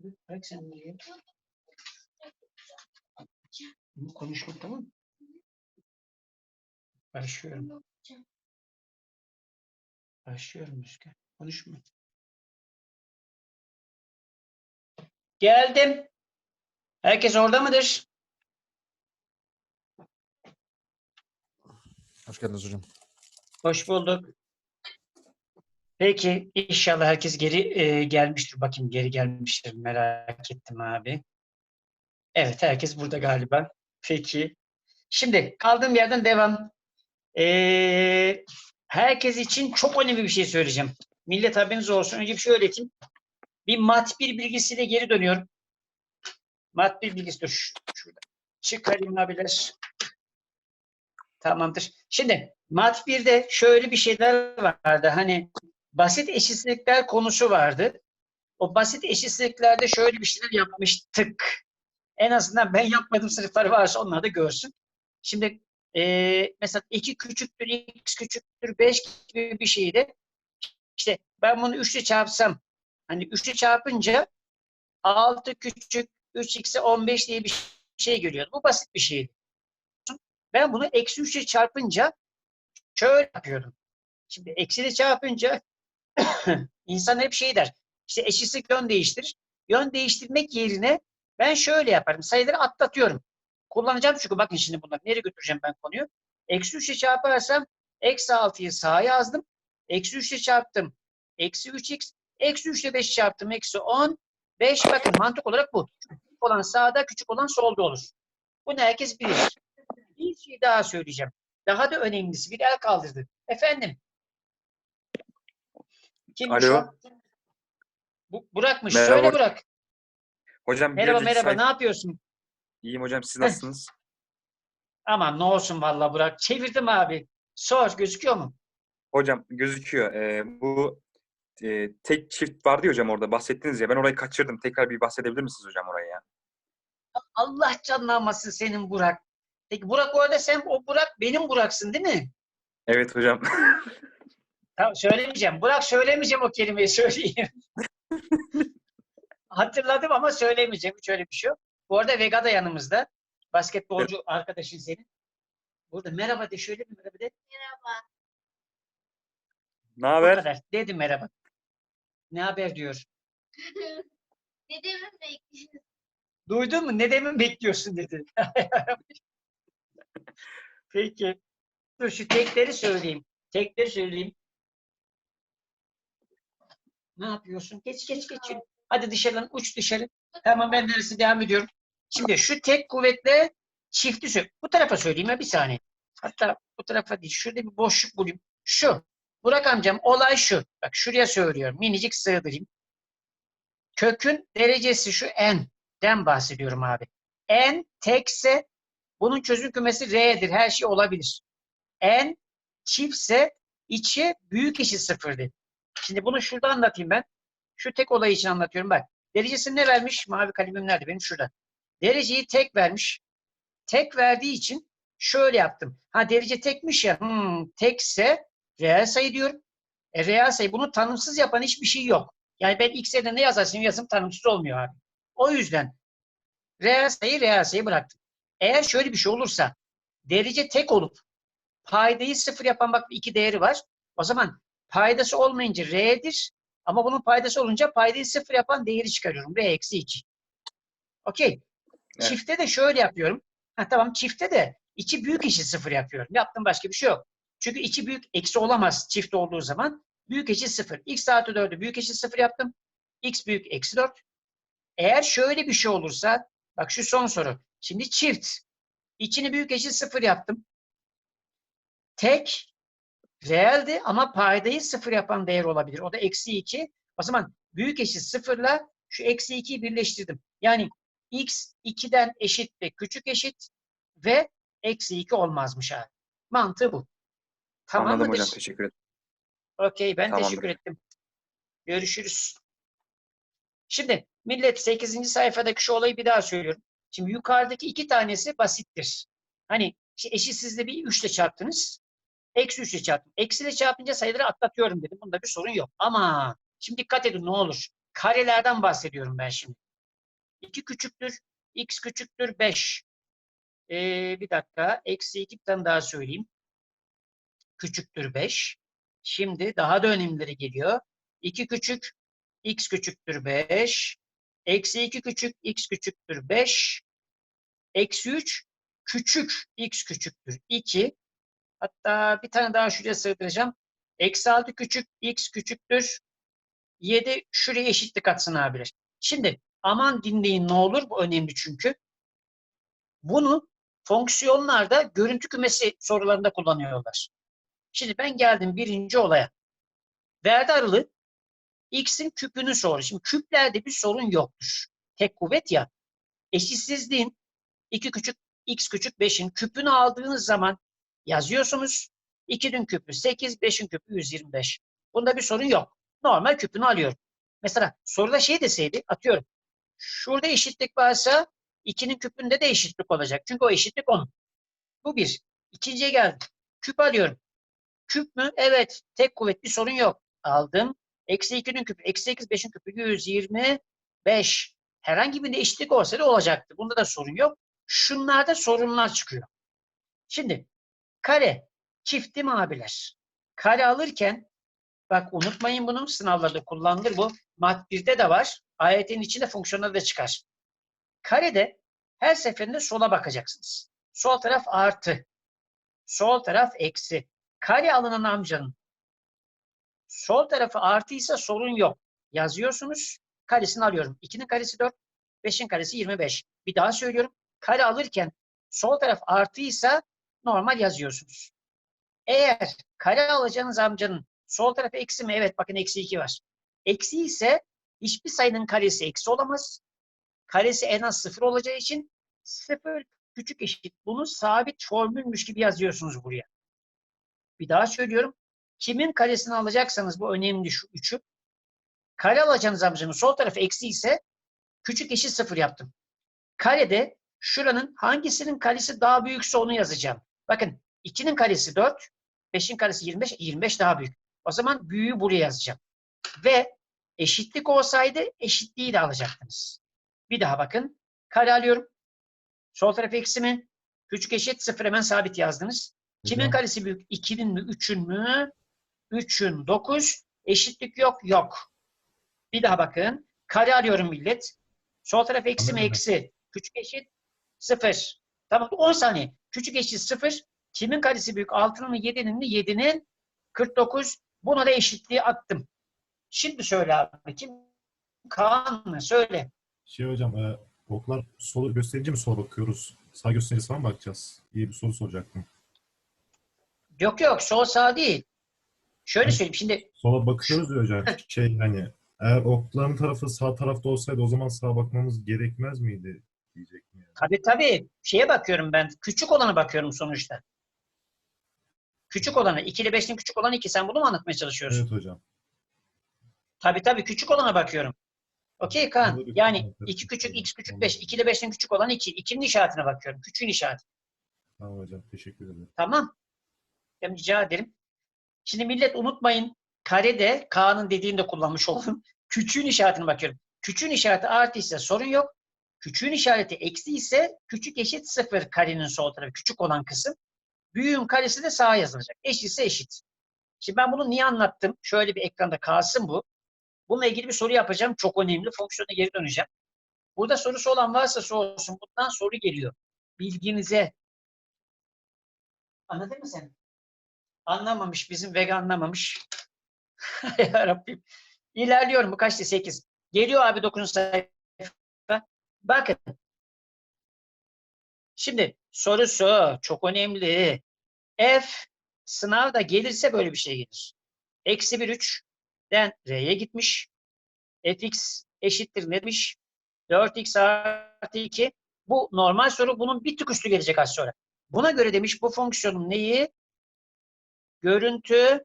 Bırak sen buraya. Bunu konuşma tamam mı? Başlıyorum. Başlıyorum Müzgar. Konuşma. Geldim. Herkes orada mıdır? Hoş geldiniz hocam. Hoş bulduk. Peki inşallah herkes geri e, gelmiştir. Bakayım geri gelmiştir. Merak ettim abi. Evet herkes burada galiba. Peki. Şimdi kaldığım yerden devam. Ee, herkes için çok önemli bir şey söyleyeceğim. Millet haberiniz olsun. Önce bir şey öğreteyim. Bir mat bir bilgisiyle geri dönüyorum. Mat bir bilgisi. Dur şurada. Çıkarayım abiler. Tamamdır. Şimdi mat 1'de şöyle bir şeyler vardı. Hani basit eşitsizlikler konusu vardı. O basit eşitsizliklerde şöyle bir şeyler yapmıştık. En azından ben yapmadığım sınıflar varsa onlar da görsün. Şimdi eee, mesela 2 küçüktür, x küçüktür, 5 gibi bir şeydi. İşte ben bunu 3 ile çarpsam, hani 3 ile çarpınca 6 küçük 3x'e 15 diye bir şey görüyordu. Bu basit bir şeydi. Ben bunu eksi 3 ile çarpınca şöyle yapıyordum. Şimdi eksi ile çarpınca insan hep şey der. İşte eşitlik yön değiştirir. Yön değiştirmek yerine ben şöyle yaparım. Sayıları atlatıyorum. Kullanacağım çünkü bakın şimdi bunları nereye götüreceğim ben konuyu. Eksi 3 ile çarparsam eksi 6'yı sağa yazdım. Eksi 3 ile çarptım. Eksi 3x. Eksi 3 ile 5 çarptım. Eksi 10. 5 bakın mantık olarak bu. Küçük olan sağda, küçük olan solda olur. Bunu herkes bilir. Bir şey daha söyleyeceğim. Daha da önemlisi bir el kaldırdı. Efendim. Kimmiş Alo. o? Bu, Burak'mış. Merhaba. Söyle Burak. Hocam Merhaba merhaba. Ne yapıyorsun? İyiyim hocam siz nasılsınız? Aman ne olsun valla Burak. Çevirdim abi. Sor gözüküyor mu? Hocam gözüküyor. Ee, bu e, tek çift vardı ya hocam orada bahsettiniz ya ben orayı kaçırdım. Tekrar bir bahsedebilir misiniz hocam orayı ya? Allah canını almasın senin Burak. Peki Burak orada sen o Burak benim Burak'sın değil mi? Evet hocam. Tamam söylemeyeceğim. Burak söylemeyeceğim o kelimeyi söyleyeyim. Hatırladım ama söylemeyeceğim. Hiç öyle bir şey yok. Bu arada Vega da yanımızda. Basketbolcu arkadaşın senin. Burada merhaba de şöyle bir merhaba de. ne Bu haber? Dedim merhaba. Ne haber diyor. Dedemi bekliyorum. Duydun mu? Ne demin bekliyorsun dedi. Peki. Dur şu tekleri söyleyeyim. Tekleri söyleyeyim. Ne yapıyorsun? Geç geç geç. Hadi dışarıdan uç dışarı. Tamam ben dersi devam ediyorum. Şimdi şu tek kuvvetle çifti söyle. Bu tarafa söyleyeyim ya bir saniye. Hatta bu tarafa değil. Şurada bir boşluk bulayım. Şu. Burak amcam olay şu. Bak şuraya söylüyorum. Minicik sığdırayım. Kökün derecesi şu n'den bahsediyorum abi. n tekse bunun çözüm kümesi r'dir. Her şey olabilir. n çiftse içi büyük eşit sıfırdır. Şimdi bunu şurada anlatayım ben. Şu tek olay için anlatıyorum bak. Derecesini ne vermiş? Mavi kalemim nerede? Benim şurada. Dereceyi tek vermiş. Tek verdiği için şöyle yaptım. Ha derece tekmiş ya. Hmm, tekse reel sayı diyorum. E, reel sayı bunu tanımsız yapan hiçbir şey yok. Yani ben x'e de ne yazarsam yazım tanımsız olmuyor abi. O yüzden reel sayı reel sayı bıraktım. Eğer şöyle bir şey olursa derece tek olup paydayı sıfır yapan bak iki değeri var. O zaman paydası olmayınca r'dir ama bunun paydası olunca paydayı sıfır yapan değeri çıkarıyorum. r eksi 2. Okey. Evet. Çifte de şöyle yapıyorum. Ha, tamam çifte de içi büyük eşit sıfır yapıyorum. Yaptığım başka bir şey yok. Çünkü içi büyük eksi olamaz çift olduğu zaman. Büyük eşit sıfır. x artı 4'ü büyük eşit sıfır yaptım. x büyük eksi 4. Eğer şöyle bir şey olursa bak şu son soru. Şimdi çift. İçini büyük eşit sıfır yaptım. Tek reeldi ama paydayı sıfır yapan değer olabilir. O da eksi 2. O zaman büyük eşit sıfırla şu eksi 2'yi birleştirdim. Yani x 2'den eşit ve küçük eşit ve eksi 2 olmazmış abi. Mantığı bu. Tamam Anladım mıdır? hocam teşekkür ederim. Okey ben Tamamdır. teşekkür ettim. Görüşürüz. Şimdi millet 8. sayfadaki şu olayı bir daha söylüyorum. Şimdi yukarıdaki iki tanesi basittir. Hani işte eşitsizliği bir 3 ile çarptınız. Eksi 3 ile çarptım. Eksi ile çarpınca sayıları atlatıyorum dedim. Bunda bir sorun yok. Ama şimdi dikkat edin ne olur. Karelerden bahsediyorum ben şimdi. 2 küçüktür. X küçüktür 5. Ee, bir dakika. Eksi 2 bir tane daha söyleyeyim. Küçüktür 5. Şimdi daha da önemlileri geliyor. 2 küçük. X küçüktür 5. Eksi 2 küçük. X küçüktür 5. Eksi 3 küçük. X küçüktür 2. Hatta bir tane daha şuraya sığdıracağım. Eksi 6 küçük. X küçüktür 7 şuraya eşitlik atsın abiler. Şimdi aman dinleyin ne olur bu önemli çünkü. Bunu fonksiyonlarda görüntü kümesi sorularında kullanıyorlar. Şimdi ben geldim birinci olaya. Verdi aralı x'in küpünü sor. Şimdi küplerde bir sorun yoktur. Tek kuvvet ya. Eşitsizliğin 2 küçük x küçük 5'in küpünü aldığınız zaman yazıyorsunuz. 2'nin küpü 8, 5'in küpü 125. Bunda bir sorun yok. Normal küpünü alıyorum. Mesela soruda şey deseydi atıyorum. Şurada eşitlik varsa 2'nin küpünde de eşitlik olacak. Çünkü o eşitlik 10. Bu bir. İkinciye geldim. Küp alıyorum. Küp mü? Evet. Tek kuvvet bir sorun yok. Aldım. Eksi 2'nin küpü. Eksi 8, 5'in küpü 125. Herhangi bir eşitlik olsa da olacaktı. Bunda da sorun yok. Şunlarda sorunlar çıkıyor. Şimdi kare çifti mi abiler? Kare alırken Bak unutmayın bunu. Sınavlarda kullanılır bu. Mat 1'de de var. Ayetin içinde fonksiyonları da çıkar. Karede her seferinde sola bakacaksınız. Sol taraf artı. Sol taraf eksi. Kare alınan amcanın sol tarafı artıysa sorun yok. Yazıyorsunuz. Karesini alıyorum. 2'nin karesi 4. 5'in karesi 25. Bir daha söylüyorum. Kare alırken sol taraf artıysa normal yazıyorsunuz. Eğer kare alacağınız amcanın Sol tarafı eksi mi? Evet bakın eksi 2 var. Eksi ise hiçbir sayının karesi eksi olamaz. Karesi en az sıfır olacağı için sıfır küçük eşit. Bunu sabit formülmüş gibi yazıyorsunuz buraya. Bir daha söylüyorum. Kimin karesini alacaksanız bu önemli şu üçü. Kare alacağınız amcanın sol tarafı eksi ise küçük eşit sıfır yaptım. Karede şuranın hangisinin karesi daha büyükse onu yazacağım. Bakın 2'nin karesi 4, 5'in karesi 25, 25 daha büyük. O zaman büyüğü buraya yazacağım. Ve eşitlik olsaydı eşitliği de alacaktınız. Bir daha bakın. Kare alıyorum. Sol taraf eksi mi? Küçük eşit sıfır hemen sabit yazdınız. Kimin karesi büyük? 2'nin mi? 3'ün mü? 3'ün 9. Eşitlik yok. Yok. Bir daha bakın. Kare arıyorum millet. Sol taraf eksi mi? Eksi. Küçük eşit sıfır. Tamam 10 saniye. Küçük eşit sıfır. Kimin karesi büyük? 6'nın mı? 7'nin mi? 7'nin 49. Buna da eşitliği attım. Şimdi söyle abi. Kim? Kaan mı? Söyle. Şey hocam, e, oklar solu gösterici mi sola bakıyoruz? Sağ göstericisi falan mı bakacağız? İyi bir soru soracaktım. Yok yok. Sol sağ değil. Şöyle söyleyeyim. Şimdi Sola bakıyoruz ya hocam. Şey hani eğer okların tarafı sağ tarafta olsaydı o zaman sağa bakmamız gerekmez miydi diyecektim yani. tabii tabii şeye bakıyorum ben. Küçük olana bakıyorum sonuçta. Küçük olana. 2 ile 5'in küçük olan 2. Sen bunu mu anlatmaya çalışıyorsun? Evet hocam. Tabii tabii küçük olana bakıyorum. Okey Kaan. Yani. 2 küçük, x küçük 5. 2 ile 5'in küçük olan 2. 2'nin işaretine bakıyorum. Küçüğün işareti. Tamam hocam, teşekkür ederim. Tamam. Ben rica ederim. Şimdi millet unutmayın. Karede Kaan'ın dediğini de kullanmış oldum. Küçüğün işaretine bakıyorum. Küçüğün işareti artı ise sorun yok. Küçüğün işareti eksi ise küçük eşit sıfır karenin sol tarafı. Küçük olan kısım. Büyüğün karesi de sağa yazılacak. Eşit ise eşit. Şimdi ben bunu niye anlattım? Şöyle bir ekranda kalsın bu. Bununla ilgili bir soru yapacağım. Çok önemli. Fonksiyona geri döneceğim. Burada sorusu olan varsa sorsun. Bundan soru geliyor. Bilginize. Anladın mı sen? Anlamamış. Bizim Vega anlamamış. ya Rabbim. İlerliyorum. Bu kaçtı? 8. Geliyor abi 9. sayfa. Bakın. Şimdi sorusu çok önemli. F sınavda gelirse böyle bir şey gelir. Eksi 1 3'den R'ye gitmiş. Fx eşittir ne demiş? 4x artı 2. Bu normal soru. Bunun bir tık üstü gelecek az sonra. Buna göre demiş bu fonksiyonun neyi? Görüntü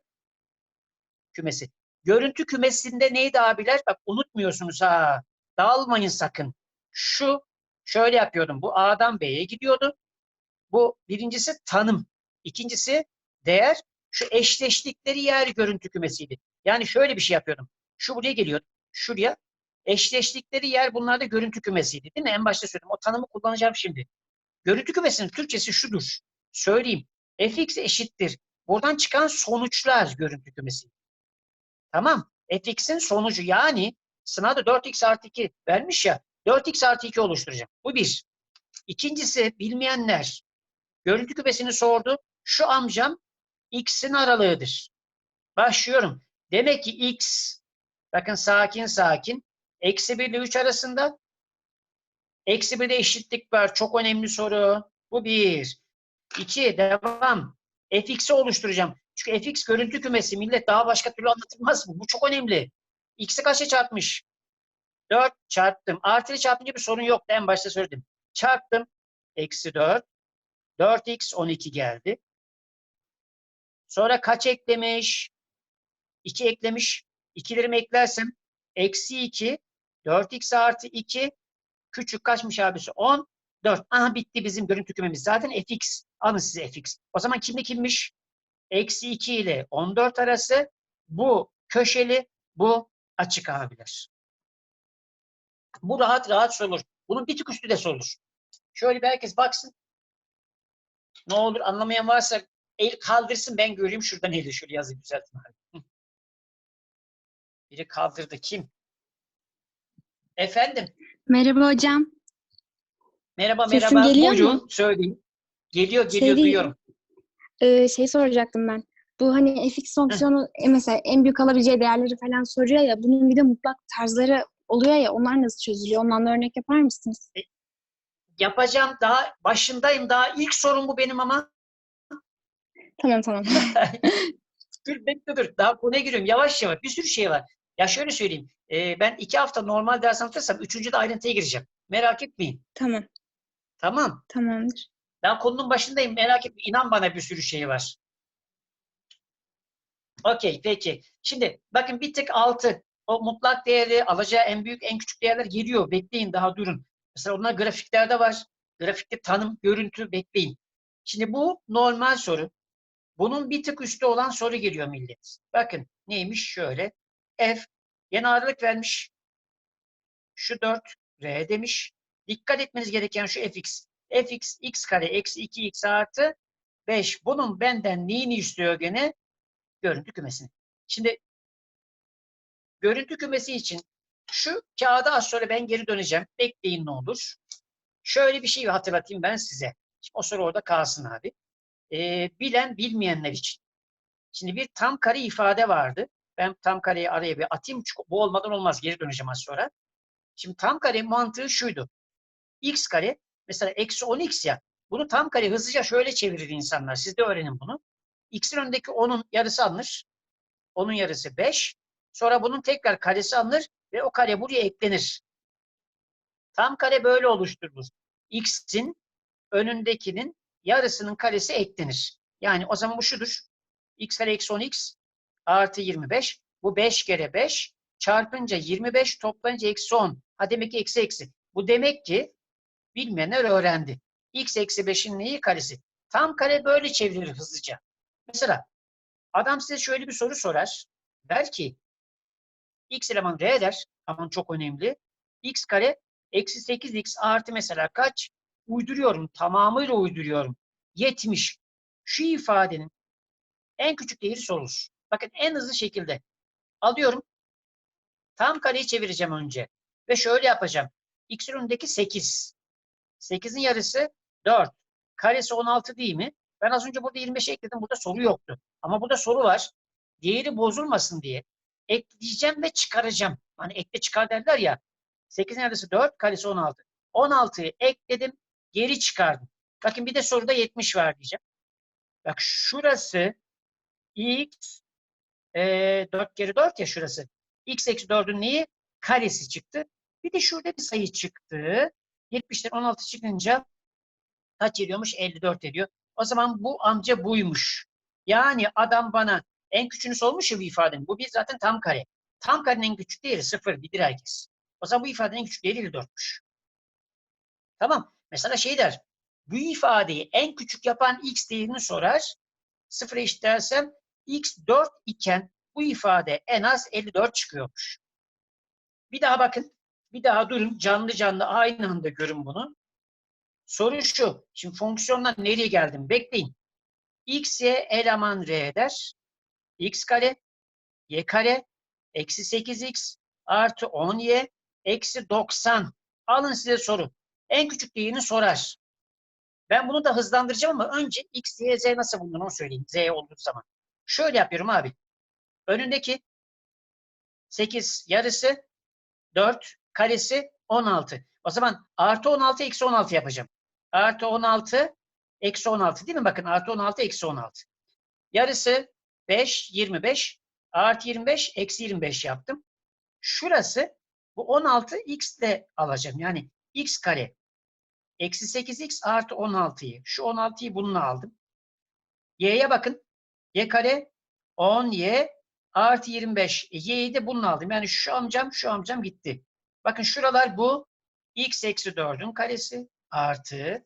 kümesi. Görüntü kümesinde neydi abiler? Bak unutmuyorsunuz ha. Dağılmayın sakın. Şu şöyle yapıyordum. Bu A'dan B'ye gidiyordu. Bu birincisi tanım. İkincisi değer. Şu eşleştikleri yer görüntü kümesiydi. Yani şöyle bir şey yapıyordum. Şu buraya geliyordu. Şuraya. Eşleştikleri yer bunlar da görüntü kümesiydi değil mi? En başta söyledim. O tanımı kullanacağım şimdi. Görüntü kümesinin Türkçesi şudur. Söyleyeyim. fx eşittir. Buradan çıkan sonuçlar görüntü kümesi. Tamam. fx'in sonucu yani sınavda 4x artı 2 vermiş ya 4x artı 2 oluşturacağım. Bu bir. İkincisi bilmeyenler görüntü kümesini sordu. Şu amcam x'in aralığıdır. Başlıyorum. Demek ki x bakın sakin sakin eksi 1 ile 3 arasında eksi 1'de eşitlik var. Çok önemli soru. Bu bir. İki. Devam. fx'i oluşturacağım. Çünkü fx görüntü kümesi. Millet daha başka türlü anlatılmaz mı? Bu çok önemli. x'i kaça çarpmış? 4 çarptım. Artı çarpınca bir sorun yoktu. En başta söyledim. Çarptım. Eksi 4. 4x 12 geldi. Sonra kaç eklemiş? 2 eklemiş. 2'lerimi eklersem eksi 2 4x artı 2 küçük kaçmış abisi? 10 4. Aha bitti bizim görüntü kümemiz. Zaten fx. Alın size fx. O zaman kimle kimmiş? Eksi 2 ile 14 arası bu köşeli, bu açık abiler. Bu rahat rahat sorulur. Bunun bir tık üstü de sorulur. Şöyle bir herkes baksın. Ne olur anlamayan varsa el kaldırsın ben göreyim şuradan eli şöyle yazı düzeltin. Biri kaldırdı. Kim? Efendim. Merhaba hocam. Merhaba Sesim merhaba. geliyor Buyurun mu? söyleyin. Geliyor Şey geliyor değil, duyuyorum. Ee, şey soracaktım ben. Bu hani fx fonksiyonu e, mesela en büyük alabileceği değerleri falan soruyor ya. Bunun bir de mutlak tarzları oluyor ya. Onlar nasıl çözülüyor? Ondan da örnek yapar mısınız? Yapacağım daha başındayım daha ilk sorun bu benim ama. Tamam tamam. dur bekle dur. Daha konuya giriyorum. Yavaş yavaş. Bir sürü şey var. Ya şöyle söyleyeyim. Ee, ben iki hafta normal ders anlatırsam üçüncü de ayrıntıya gireceğim. Merak etmeyin. tamam. Tamam. Tamamdır. Ben konunun başındayım. Merak etme. İnan bana bir sürü şey var. Okey peki. Şimdi bakın bir tık altı. O mutlak değeri alacağı en büyük en küçük değerler geliyor. Bekleyin daha durun. Mesela onlar grafiklerde var. Grafikte tanım, görüntü bekleyin. Şimdi bu normal soru. Bunun bir tık üstü olan soru geliyor millet. Bakın neymiş şöyle. F yeni ağırlık vermiş. Şu 4 R demiş. Dikkat etmeniz gereken şu fx. fx x kare eksi 2x artı 5. Bunun benden neyini istiyor gene? Görüntü kümesini. Şimdi görüntü kümesi için şu kağıda az sonra ben geri döneceğim. Bekleyin ne olur. Şöyle bir şey hatırlatayım ben size. Şimdi o soru orada kalsın abi. Ee, bilen bilmeyenler için. Şimdi bir tam kare ifade vardı. Ben tam kareyi araya bir atayım. Çünkü bu olmadan olmaz. Geri döneceğim az sonra. Şimdi tam kare mantığı şuydu. x kare mesela eksi 10x ya. Bunu tam kare hızlıca şöyle çevirir insanlar. Siz de öğrenin bunu. x'in önündeki 10'un yarısı alınır. Onun yarısı 5. Sonra bunun tekrar karesi alınır ve o kare buraya eklenir. Tam kare böyle oluşturulur. x'in önündekinin yarısının karesi eklenir. Yani o zaman bu şudur. x kare eksi 10x artı 25. Bu 5 kere 5 çarpınca 25 toplayınca eksi 10. Ha demek ki eksi eksi. Bu demek ki bilmeyenler öğrendi. x eksi 5'in neyi karesi? Tam kare böyle çevrilir hızlıca. Mesela adam size şöyle bir soru sorar. Der ki x eleman r der. Aman çok önemli. x kare eksi 8x artı mesela kaç? Uyduruyorum. Tamamıyla uyduruyorum. 70. Şu ifadenin en küçük değeri sorulur. Bakın en hızlı şekilde alıyorum. Tam kareyi çevireceğim önce. Ve şöyle yapacağım. X'in önündeki 8. 8'in yarısı 4. Karesi 16 değil mi? Ben az önce burada 25 ekledim. Burada soru yoktu. Ama burada soru var. Değeri bozulmasın diye. Ekleyeceğim ve çıkaracağım. Hani ekle çıkar derler ya. 8'in yarısı 4. Karesi 16. 16'yı ekledim. Geri çıkardım. Bakın bir de soruda 70 var diyeceğim. Bak şurası x e, 4 kere 4 ya şurası. x eksi 4'ün neyi? Karesi çıktı. Bir de şurada bir sayı çıktı. 70'ten 16 çıkınca kaç ediyormuş? 54 ediyor. O zaman bu amca buymuş. Yani adam bana en küçüğünü sormuş ya bu ifadenin. Bu bir zaten tam kare. Tam karenin en küçük değeri 0. Bilir herkes. O zaman bu ifadenin en küçük değeri 54'müş. Tamam. Mesela şey der. Bu ifadeyi en küçük yapan x değerini sorar. Sıfıra eşitlersem x 4 iken bu ifade en az 54 çıkıyormuş. Bir daha bakın. Bir daha durun canlı canlı aynı anda görün bunu. Soru şu. Şimdi fonksiyondan nereye geldim? Bekleyin. x, y eleman r eder. X kare, y kare, eksi 8x artı 10y eksi 90. Alın size soru. En küçük değerini sorar. Ben bunu da hızlandıracağım ama önce x, y, z nasıl bulunur onu söyleyeyim. Z olduğu zaman. Şöyle yapıyorum abi. Önündeki 8 yarısı 4 karesi 16. O zaman artı 16 eksi 16 yapacağım. Artı 16 eksi 16 değil mi? Bakın artı 16 eksi 16. Yarısı 5 25 artı 25 eksi 25 yaptım. Şurası bu 16 x ile alacağım. Yani x kare eksi 8x artı 16'yı. Şu 16'yı bununla aldım. Y'ye bakın. Y kare 10y artı 25. E, Y'yi de bununla aldım. Yani şu amcam şu amcam gitti. Bakın şuralar bu x eksi 4'ün karesi artı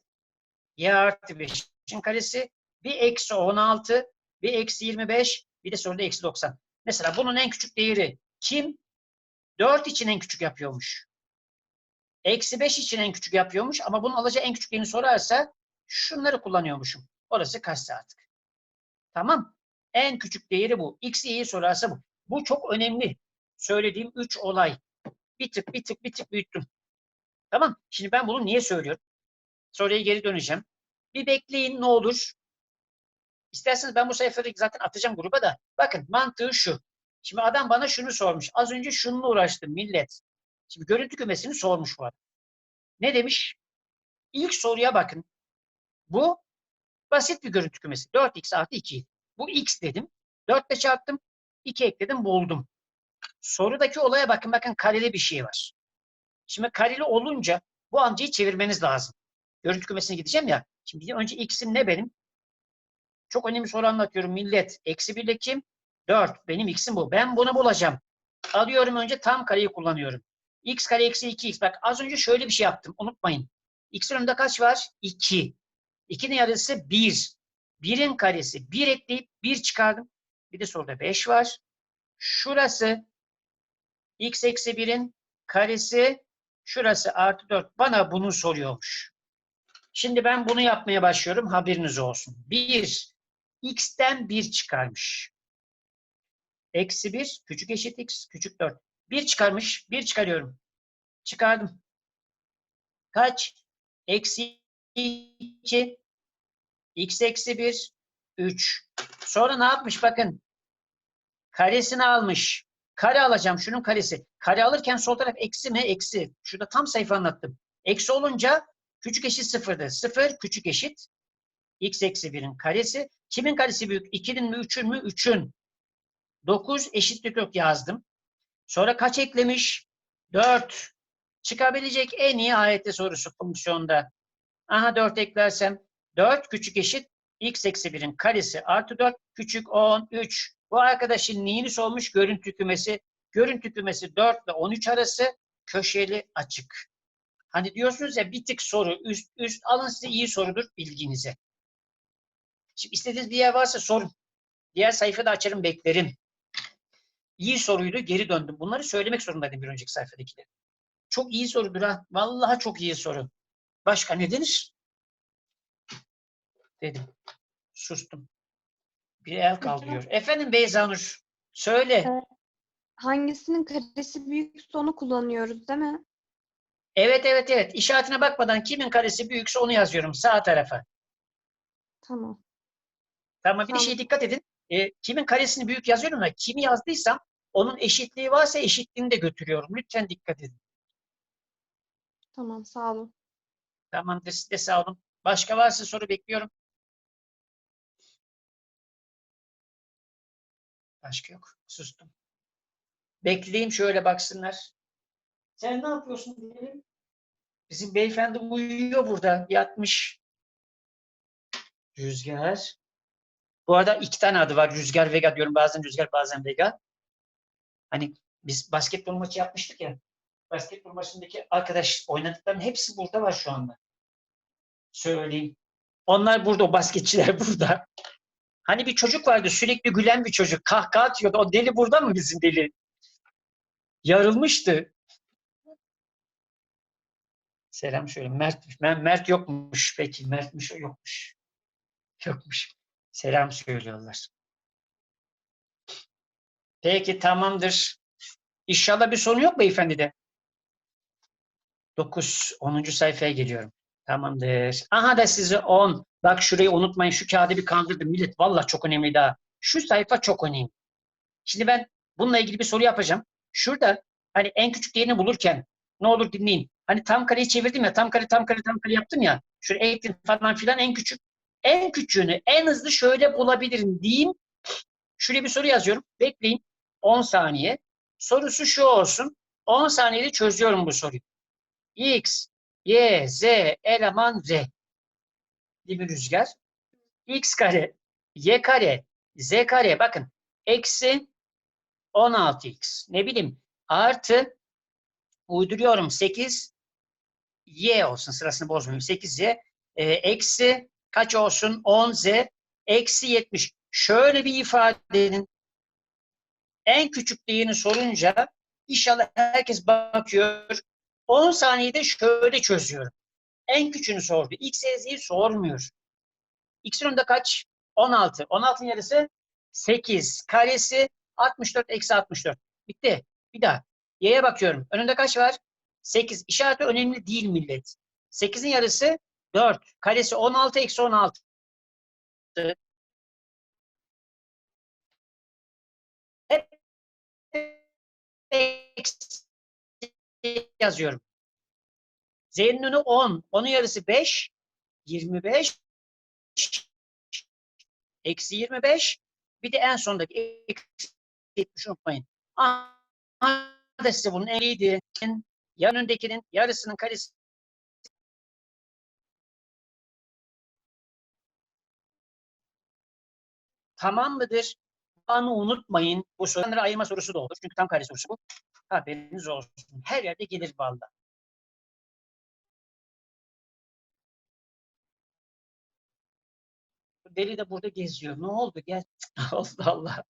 y artı 5'in karesi bir eksi 16 bir eksi 25 bir de sonra eksi 90. Mesela bunun en küçük değeri kim? 4 için en küçük yapıyormuş. Eksi 5 için en küçük yapıyormuş ama bunun alacağı en küçük sorarsa şunları kullanıyormuşum. Orası kaçsa artık. Tamam. En küçük değeri bu. X, Y'yi sorarsa bu. Bu çok önemli. Söylediğim 3 olay. Bir tık bir tık bir tık büyüttüm. Tamam. Şimdi ben bunu niye söylüyorum? Soruya geri döneceğim. Bir bekleyin ne olur. İsterseniz ben bu sayfayı zaten atacağım gruba da. Bakın mantığı şu. Şimdi adam bana şunu sormuş. Az önce şununla uğraştım millet. Şimdi görüntü kümesini sormuş bu adam. Ne demiş? İlk soruya bakın. Bu basit bir görüntü kümesi. 4x artı 2. Bu x dedim. 4 ile çarptım. 2 ekledim buldum. Sorudaki olaya bakın. Bakın kareli bir şey var. Şimdi kareli olunca bu amcayı çevirmeniz lazım. Görüntü kümesine gideceğim ya. Şimdi önce x'im ne benim? Çok önemli soru anlatıyorum millet. Eksi 1 ile kim? 4. Benim x'im bu. Ben bunu bulacağım. Alıyorum önce tam kareyi kullanıyorum. x kare eksi 2x. Bak az önce şöyle bir şey yaptım. Unutmayın. x'in önünde kaç var? 2. 2'nin yarısı 1. 1'in karesi 1 ekleyip 1 çıkardım. Bir de soruda 5 var. Şurası x eksi 1'in karesi şurası artı 4. Bana bunu soruyormuş. Şimdi ben bunu yapmaya başlıyorum. Haberiniz olsun. 1. x'ten 1 çıkarmış. Eksi 1 küçük eşit x küçük 4. 1 çıkarmış. 1 çıkarıyorum. Çıkardım. Kaç? Eksi 2 x eksi 1 3. Sonra ne yapmış bakın. Karesini almış. Kare alacağım şunun karesi. Kare alırken sol taraf eksi mi? Eksi. Şurada tam sayfa anlattım. Eksi olunca küçük eşit sıfırdır. Sıfır küçük eşit. X eksi 1'in karesi. Kimin karesi büyük? 2'nin mi 3'ün mü? 3'ün. 9 eşitlik yok yazdım. Sonra kaç eklemiş? 4. Çıkabilecek en iyi ayette sorusu fonksiyonda. Aha 4 eklersem 4 küçük eşit x eksi 1'in karesi artı 4 küçük 10, 3. Bu arkadaşın neyini sormuş? Görüntü kümesi. Görüntü kümesi 4 ile 13 arası köşeli açık. Hani diyorsunuz ya bir tık soru üst üst alın size iyi sorudur bilginize. Şimdi istediğiniz bir yer varsa sorun. Diğer sayfada açarım beklerim. İyi soruydu geri döndüm. Bunları söylemek zorundaydım bir önceki sayfadakileri. Çok iyi sorudur ha. Vallahi çok iyi soru. Başka ne denir? Dedim. Sustum. Bir el kaldırıyor. Efendim Beyza Nur. Söyle. Hangisinin karesi büyükse onu kullanıyoruz değil mi? Evet evet evet. İşaretine bakmadan kimin karesi büyükse onu yazıyorum sağ tarafa. Tamam. Tamam bir Tamam. şeye dikkat edin. E, kimin karesini büyük yazıyorum da kimi yazdıysam onun eşitliği varsa eşitliğini de götürüyorum. Lütfen dikkat edin. Tamam sağ olun. Tamamdır siz de sağ olun. Başka varsa soru bekliyorum. Başka yok. Sustum. Bekleyeyim şöyle baksınlar. Sen ne yapıyorsun diyelim. Bizim beyefendi uyuyor burada. Yatmış. Rüzgar. Bu arada iki tane adı var. Rüzgar Vega diyorum. Bazen Rüzgar bazen Vega. Hani biz basketbol maçı yapmıştık ya. Basketbol maçındaki arkadaş oynadıklarının hepsi burada var şu anda. Söyleyeyim. Onlar burada, o basketçiler burada. Hani bir çocuk vardı sürekli gülen bir çocuk. Kahkaha atıyordu. O deli burada mı bizim deli? Yarılmıştı. Selam. Mert, Mert, Mert yokmuş. Peki Mert'miş o yokmuş. Yokmuş. Selam söylüyorlar. Peki tamamdır. İnşallah bir sorun yok beyefendide. 9, 10. sayfaya geliyorum. Tamamdır. Aha da size 10. Bak şurayı unutmayın. Şu kağıdı bir kandırdım. Millet valla çok önemli daha. Şu sayfa çok önemli. Şimdi ben bununla ilgili bir soru yapacağım. Şurada hani en küçük değerini bulurken ne olur dinleyin. Hani tam kareyi çevirdim ya tam kare tam kare tam kare yaptım ya. Şöyle ektim falan filan en küçük. En küçüğünü en hızlı şöyle bulabilirim diyeyim. Şuraya bir soru yazıyorum. Bekleyin. 10 saniye. Sorusu şu olsun. 10 saniyede çözüyorum bu soruyu. X, Y, Z, eleman Z. Değil rüzgar? X kare, Y kare, Z kare. Bakın. Eksi 16X. Ne bileyim. Artı uyduruyorum 8 Y olsun. Sırasını bozmayayım. 8Y. E, eksi kaç olsun? 10Z. Eksi 70. Şöyle bir ifadenin en küçük değerini sorunca inşallah herkes bakıyor. 10 saniyede şöyle çözüyorum. En küçüğünü sordu. X, Z'yi sormuyor. X'in önünde kaç? 16. 16'ın yarısı 8. Karesi 64 eksi 64. Bitti. Bir daha. Y'ye bakıyorum. Önünde kaç var? 8. İşareti önemli değil millet. 8'in yarısı 4. Karesi 16 eksi 16. Hep eksi yazıyorum. Z'nin önü 10. Onun yarısı 5. 25. Eksi 25. Bir de en sondaki eksi 70 unutmayın. Aha da size bunun en iyiydi. Yan öndekinin yarısının karesi tamam mıdır? Anı unutmayın. Bu soruları ayırma sorusu da olur. Çünkü tam kare sorusu bu. Haberiniz olsun. Her yerde gelir vallahi. Bu Deli de burada geziyor. Ne oldu? Gel. Allah Allah.